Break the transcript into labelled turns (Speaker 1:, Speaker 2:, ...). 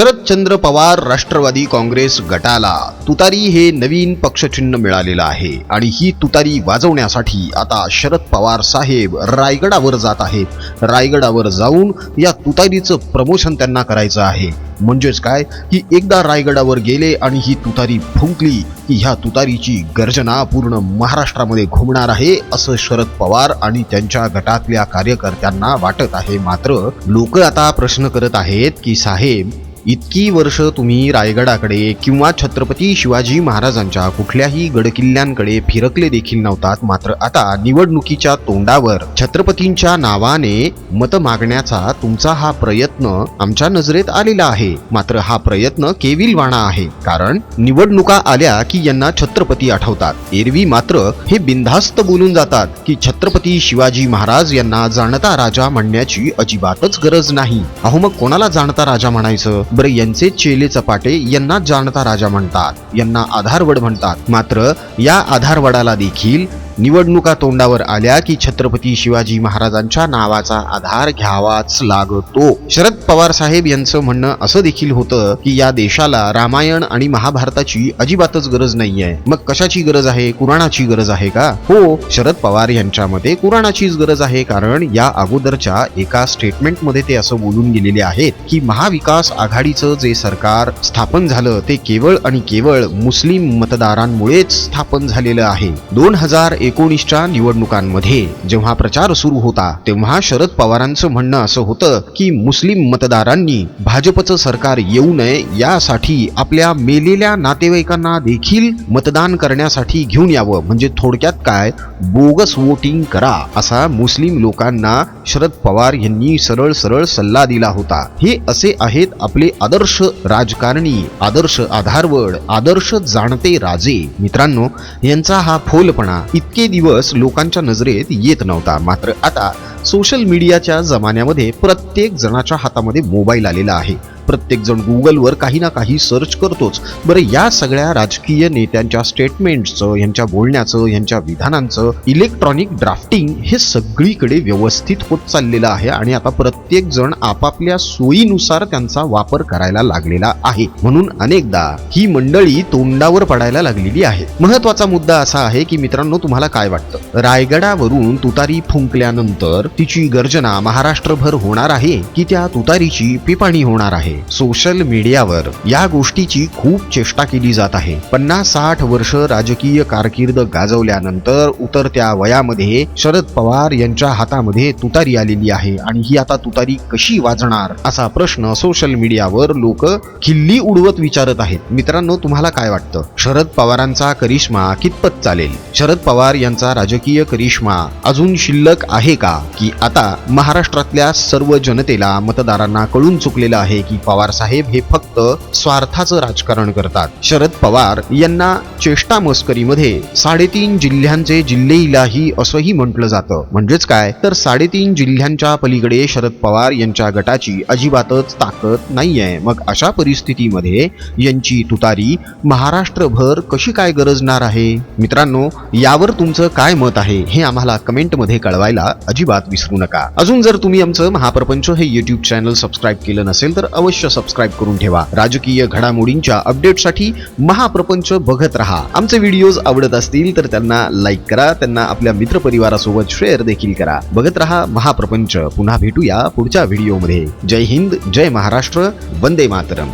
Speaker 1: शरदचंद्र पवार राष्ट्रवादी काँग्रेस गटाला तुतारी हे नवीन पक्षचिन्ह मिळालेलं आहे आणि ही तुतारी वाजवण्यासाठी आता शरद पवार साहेब रायगडावर जात आहेत. रायगडावर जाऊन या तुतारीचं प्रमोशन त्यांना करायचं आहे. म्हणजेच काय? की एकदा रायगडावर गेले आणि ही तुतारी फुंकली की ह्या तुतारीची गर्जना पूर्ण महाराष्ट्रामध्ये घुमणार आहे असं शरद पवार आणि त्यांच्या गटातल्या कार्यकर्त्यांना वाटत आहे. मात्र लोक आता प्रश्न करत आहेत की साहेब इतकी वर्ष तुम्ही रायगडाकडे किंवा छत्रपती शिवाजी महाराजांच्या कुठल्याही गडकिल्ल्यांकडे फिरकले देखील नव्हतात. मात्र आता निवडणुकीच्या तोंडावर छत्रपतींच्या नावाने मत मागण्याचा तुमचा हा प्रयत्न आमच्या नजरेत आलेला आहे. मात्र हा प्रयत्न केविलवाणा आहे. कारण निवडणुका आल्या की यांना छत्रपती आठवतात. एरवी मात्र हे बिनधास्त बोलून जातात की छत्रपती शिवाजी महाराज यांना जाणता राजा म्हणण्याची अजिबातच गरज नाही. अहो मग कोणाला जाणता राजा म्हणायचं? बरं यांचे चेले चपाटे यांना जाणता राजा म्हणतात यांना आधारवड म्हणतात. मात्र या आधारवडाला देखील निवडणुका तोंडावर आल्या की छत्रपती शिवाजी महाराजांच्या नावाचा आधार घ्यावाच लागतो. शरद पवार साहेब यांचं म्हणणं असं देखील होतं की या देशाला रामायण आणि महाभारताची अजिबातच गरज नाहीये. मग कशाची गरज आहे? कुराणाची गरज आहे का? हो शरद पवार यांच्या मते कुराणाचीच गरज आहे कारण या अगोदरच्या एका स्टेटमेंटमध्ये ते असं बोलून गेलेले आहेत की महाविकास आघाडीचं जे सरकार स्थापन झालं ते केवळ आणि केवळ मुस्लिम मतदारांमुळेच स्थापन झालेलं आहे. दोन हजार एकोणीसच्या निवडणुकांमध्ये जेव्हा प्रचार सुरू होता तेव्हा शरद पवारांचं म्हणणं असं होतं की मुस्लिम मतदारांनी भाजपचं सरकार येऊ नये यासाठी आपल्या मेलेल्या नातेवाईकांना देखील मतदान करण्यासाठी घेऊन यावं. म्हणजे थोडक्यात काय? बोगस वोटिंग करा असा मुस्लिम लोकांना शरद पवार यांनी सरळ सरळ सल्ला दिला होता. हे असे आहेत आपले आदर्श राजकारणी आदर्श आधारवड आदर्श जाणते राजे. मित्रांनो यांचा हा फोलपणा इतके दिवस लोकांच्या नजरेत येत नव्हता. मात्र आता सोशल मीडियाच्या जमान्यामध्ये प्रत्येक जणाच्या हातामध्ये मोबाईल आलेला आहे. प्रत्येकजण गुगलवर काही ना काही सर्च करतोच. बरं या सगळ्या राजकीय नेत्यांच्या स्टेटमेंटचं यांच्या बोलण्याचं यांच्या विधानांचं इलेक्ट्रॉनिक ड्राफ्टिंग हे सगळीकडे व्यवस्थित होत चाललेलं आहे आणि आता प्रत्येक जण आपापल्या सोयीनुसार त्यांचा वापर करायला लागलेला आहे. म्हणून अनेकदा ही मंडळी तोंडावर पडायला लागलेली आहे. महत्त्वाचा मुद्दा असा आहे की मित्रांनो तुम्हाला काय वाटतं? रायगडावरून तुतारी फुंकल्यानंतर तिची गर्जना महाराष्ट्रभर होणार आहे की त्या तुतारीची पिपाणी होणार आहे? सोशल मीडियावर या गोष्टीची खूप चेष्टा केली जात आहे. पन्नास साठ वर्ष राजकीय कारकीर्द गाजवल्यानंतर उतरत्या वयामध्ये शरद पवार यांच्या हातामध्ये तुतारी आलेली आहे आणि ही आता तुतारी कशी वाजणार असा प्रश्न सोशल मीडियावर लोक खिल्ली उडवत विचारत आहेत. मित्रांनो तुम्हाला काय वाटतं? शरद पवारांचा करिश्मा कितपत चालेल? शरद पवार यांचा राजकीय करिश्मा अजून शिल्लक आहे का? की आता महाराष्ट्रातल्या सर्व जनतेला मतदारांना कळून चुकलेलं आहे की पवार साहेब हे फक्त स्वार्थाचं राजकारण करतात. शरद पवार यांना चेष्टा मस्करीमध्ये साडेतीन जिल्ह्यांचे जिल्हेइलाही असंही म्हटलं जातं. म्हणजेच काय? तर साडेतीन जिल्ह्यांच्या पलीकडे शरद पवार यांच्या गटाची अजिबातच ताकद नाहीये. मग अशा परिस्थितीमध्ये यांची तुतारी महाराष्ट्रभर कशी काय गरजणार आहे? मित्रांनो यावर तुमचं काय मत आहे हे आम्हाला कमेंटमध्ये कळवायला अजिबात विसरू नका. अजून जर तुम्ही आमचं महाप्रपंच हे युट्यूब चॅनल सबस्क्राईब केलं नसेल तर अवश्य सबस्क्राईब करून ठेवा. राजकीय घडामोडींच्या अपडेटसाठी महाप्रपंच बघत राहा. आमचे व्हिडिओज आवडत असतील तर त्यांना लाईक करा. त्यांना आपल्या मित्रपरिवारासोबत शेअर देखील करा. बघत राहा महाप्रपंच. पुन्हा भेटूया पुढच्या व्हिडिओमध्ये जय हिंद जय महाराष्ट्र. वंदे मातरम.